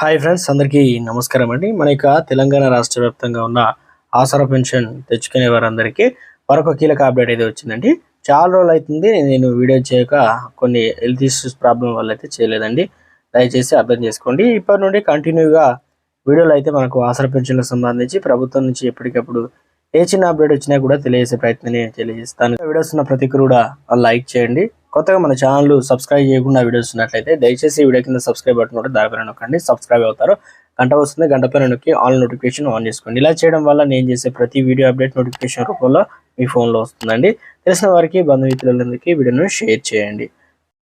Hi friends అందరికీ నమస్కారం అండి. మన యొక్క తెలంగాణ రాష్ట్ర వ్యాప్తంగా ఉన్న ఆసరా పెన్షన్ తెచ్చుకునే వారందరికీ మరొక కీలక అప్డేట్ అయితే వచ్చిందండి. చాలా రోజులు అవుతుంది నేను వీడియో చేయక కొన్ని హెల్త్ ఇష్యూస్ ప్రాబ్లం వల్ల అయితే చేయలేదండి. దయచేసి అర్థం చేసుకోండి. ఇప్పటి నుండి కంటిన్యూగా వీడియోలు అయితే మనకు ఆసరా పెన్షన్లకు సంబంధించి ప్రభుత్వం నుంచి ఎప్పటికప్పుడు ఏ చిన్న అప్డేట్ వచ్చినా కూడా తెలియజేసే ప్రయత్నం నేను తెలియజేస్తాను. వీడియోస్ ఉన్న ప్రతి కూడా లైక్ చేయండి. కొత్తగా మన ఛానల్ సబ్స్క్రైబ్ చేయకుండా వీడియోస్ ఉన్నట్లయితే దయచేసి వీడియో కింద సబ్స్క్రైబ్ బటన్ కూడా దానిపైన నొక్కండి సబ్స్క్రైబ్ అవుతారు. గంట వస్తుంది గంట పైన నొక్కి ఆల్ నోటిఫికేషన్ ఆన్ చేసుకోండి. ఇలా చేయడం వల్ల నేను చేసే ప్రతి వీడియో అప్డేట్ నోటిఫికేషన్ రూపంలో మీ ఫోన్లో వస్తుందండి. తెలిసిన వారికి బంధుమిత్రులందరికీ వీడియోను షేర్ చేయండి.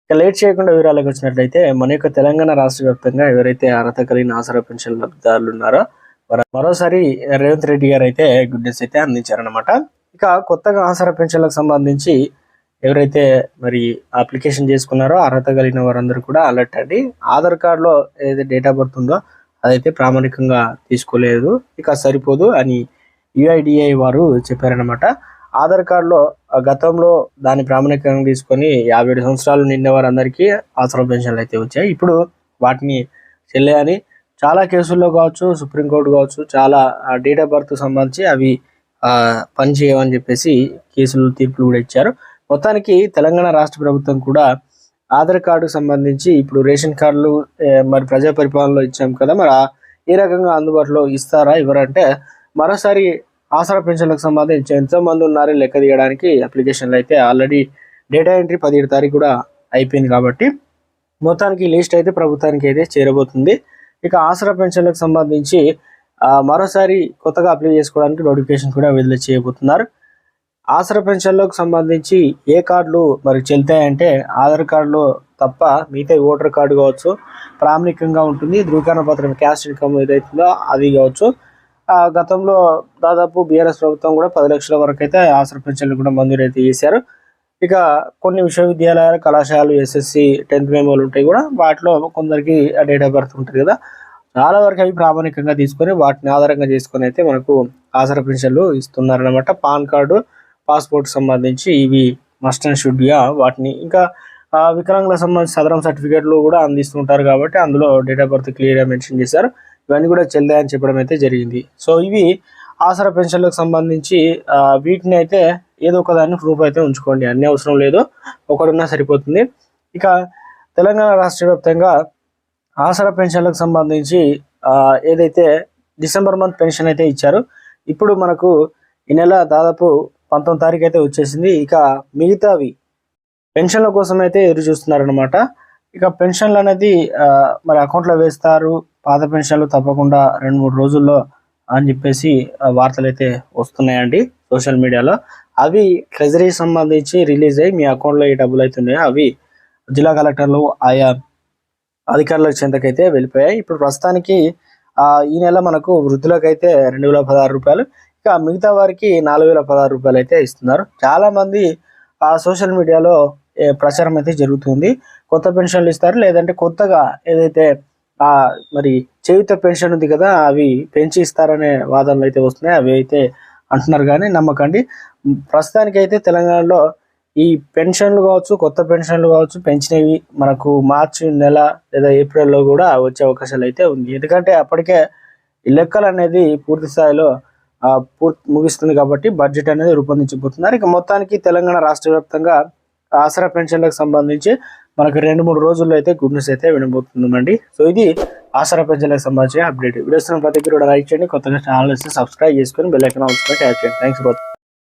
ఇక లేట్ చేయకుండా వివరాలకు వచ్చినట్లయితే మన యొక్క తెలంగాణ రాష్ట్ర వ్యాప్తంగా ఎవరైతే అర్హత కలిగిన ఆసరా పెన్షన్ లబ్ధిదారులు ఉన్నారో మరోసారి రేవంత్ రెడ్డి గారు అయితే గుడ్ న్యూస్ అయితే అందించారనమాట ఇక కొత్తగా ఆసరా పెన్షన్లకు సంబంధించి ఎవరైతే మరి అప్లికేషన్ చేసుకున్నారో అర్హత కలిగిన వారందరూ కూడా అలర్ట్ అండి. ఆధార్ కార్డులో ఏదైతే డేట్ ఆఫ్ బర్త్ ఉందో అదైతే ప్రామాణికంగా తీసుకోలేదు. ఇక సరిపోదు అని యుఐడిఐ వారు చెప్పారనమాట ఆధార్ కార్డులో గతంలో దాని ప్రామాణికంగా తీసుకొని యాభై ఏడు సంవత్సరాలు నిండిన వారందరికీ అవసరం పెన్షన్లు అయితే వచ్చాయి. ఇప్పుడు వాటిని చెల్లేయని చాలా కేసుల్లో కావచ్చు సుప్రీంకోర్టు కావచ్చు చాలా డేట్ ఆఫ్ బర్త్ సంబంధించి అవి పనిచేయమని చెప్పేసి కేసులు తీర్పులు కూడా ఇచ్చారు. మొత్తానికి తెలంగాణ రాష్ట్ర ప్రభుత్వం కూడా ఆధార్ కార్డుకు సంబంధించి ఇప్పుడు రేషన్ కార్డులు మరి ప్రజా పరిపాలనలో ఇచ్చాం కదా మరి ఏ రకంగా అందుబాటులో ఇస్తారా ఇవ్వరంటే మరోసారి ఆసరా పెన్షన్లకు సంబంధించి ఎంతో మంది లెక్క తీయడానికి అప్లికేషన్లు అయితే ఆల్రెడీ డేటా ఎంట్రీ పదిహేడు తారీఖు కూడా అయిపోయింది కాబట్టి మొత్తానికి లిస్ట్ అయితే ప్రభుత్వానికి అయితే చేరబోతుంది. ఇక ఆసరా పెన్షన్లకు సంబంధించి మరోసారి కొత్తగా అప్లై చేసుకోవడానికి నోటిఫికేషన్ కూడా విడుదల చేయబోతున్నారు. ఆసర పెన్షన్లకు సంబంధించి ఏ కార్డులు మరి చెల్తాయంటే ఆధార్ కార్డులో తప్ప మిగతా ఓటర్ కార్డు కావచ్చు ప్రామాణికంగా ఉంటుంది ధృవీకరణ పత్రం క్యాస్ట్ ఇన్కమ్ ఏదైతుందో అది కావచ్చు. గతంలో దాదాపు బీఆర్ఎస్ ప్రభుత్వం కూడా పది లక్షల వరకు అయితే ఆసరా పెన్షన్లు కూడా మంజూరు అయితే చేశారు. ఇక కొన్ని విశ్వవిద్యాలయాలు కళాశాలలు ఎస్ఎస్సి టెన్త్ మెమోలు ఉంటాయి కూడా వాటిలో కొందరికి డేట్ ఆఫ్ బర్త్ ఉంటుంది కదా. చాలా వరకు అవి ప్రామాణికంగా తీసుకొని వాటిని ఆధారంగా చేసుకొని అయితే మనకు ఆసర పెన్షన్లు ఇస్తున్నారనమాట పాన్ కార్డు పాస్పోర్ట్ సంబంధించి ఇవి మస్ట్ అండ్ షుడ్గా వాటిని. ఇంకా వికలాంగుల సంబంధించి సదరం సర్టిఫికేట్లు కూడా అందిస్తుంటారు కాబట్టి అందులో డేట్ ఆఫ్ బర్త్ క్లియర్గా మెన్షన్ చేశారు. ఇవన్నీ కూడా చెల్లాయని చెప్పడం అయితే జరిగింది. సో ఇవి ఆసరా పెన్షన్లకు సంబంధించి వీటిని అయితే ఏదో ఒక దాన్ని ప్రూఫ్ అయితే ఉంచుకోండి. అన్ని అవసరం లేదు. ఒకడున్నా సరిపోతుంది. ఇక తెలంగాణ రాష్ట్ర వ్యాప్తంగా ఆసరా పెన్షన్లకు సంబంధించి ఏదైతే డిసెంబర్ మంత్ పెన్షన్ అయితే ఇచ్చారు ఇప్పుడు మనకు ఈ నెల దాదాపు పంతొమ్మిది తారీఖు అయితే వచ్చేసింది. ఇక మిగతావి పెన్షన్ల కోసం అయితే ఎదురు చూస్తున్నారనమాట ఇక పెన్షన్లు అనేది మరి అకౌంట్లో వేస్తారు. పాత పెన్షన్లు తప్పకుండా రెండు మూడు రోజుల్లో అని చెప్పేసి వార్తలు అయితే వస్తున్నాయండి సోషల్ మీడియాలో. అవి ట్రెజరీ సంబంధించి రిలీజ్ అయ్యి మీ అకౌంట్లో ఏ డబ్బులు అవుతున్నాయో అవి జిల్లా కలెక్టర్లు ఆయా అధికారుల చెంతకైతే వెళ్ళిపోయాయి. ఇప్పుడు ప్రస్తుతానికి ఈ నెల మనకు వృద్ధులకైతే రెండు వేల పదహారు రూపాయలు ఇక మిగతా వారికి నాలుగు వేల పదహారు రూపాయలు అయితే ఇస్తున్నారు. చాలా మంది ఆ సోషల్ మీడియాలో ప్రచారం అయితే జరుగుతుంది. కొత్త పెన్షన్లు ఇస్తారు లేదంటే కొత్తగా ఏదైతే ఆ మరి చేయుత పెన్షన్ ఉంది కదా అవి పెంచి ఇస్తారనే వాదనలు అయితే వస్తున్నాయి. అవి అయితే అంటున్నారు కానీ నమ్మకండి. ప్రస్తుతానికైతే తెలంగాణలో ఈ పెన్షన్లు కావచ్చు కొత్త పెన్షన్లు కావచ్చు పెంచినవి మనకు మార్చి నెల లేదా ఏప్రిల్లో కూడా వచ్చే అవకాశాలు అయితే ఉంది. ఎందుకంటే అప్పటికే ఈ లెక్కలు అనేది పూర్తి స్థాయిలో పూర్తి ముగిస్తుంది కాబట్టి బడ్జెట్ అనేది రూపొందించబోతున్నారు. ఇక మొత్తానికి తెలంగాణ రాష్ట్ర వ్యాప్తంగా ఆసరా పెన్షన్లకు సంబంధించి మనకు రెండు మూడు రోజుల్లో అయితే గుడ్ న్యూస్ అయితే వినబోతుందండి. సో ఇది ఆసరా పెన్షన్లకు సంబంధించిన అప్డేట్. వీడియోస్ ప్రతి కూడా లైక్ చేయండి. కొత్తగా ఛానల్ సబ్స్క్రైబ్ చేసుకొని బెల్ ఐకన్ ఆల్స్ ట్యాప్ చేయండి. Thanks for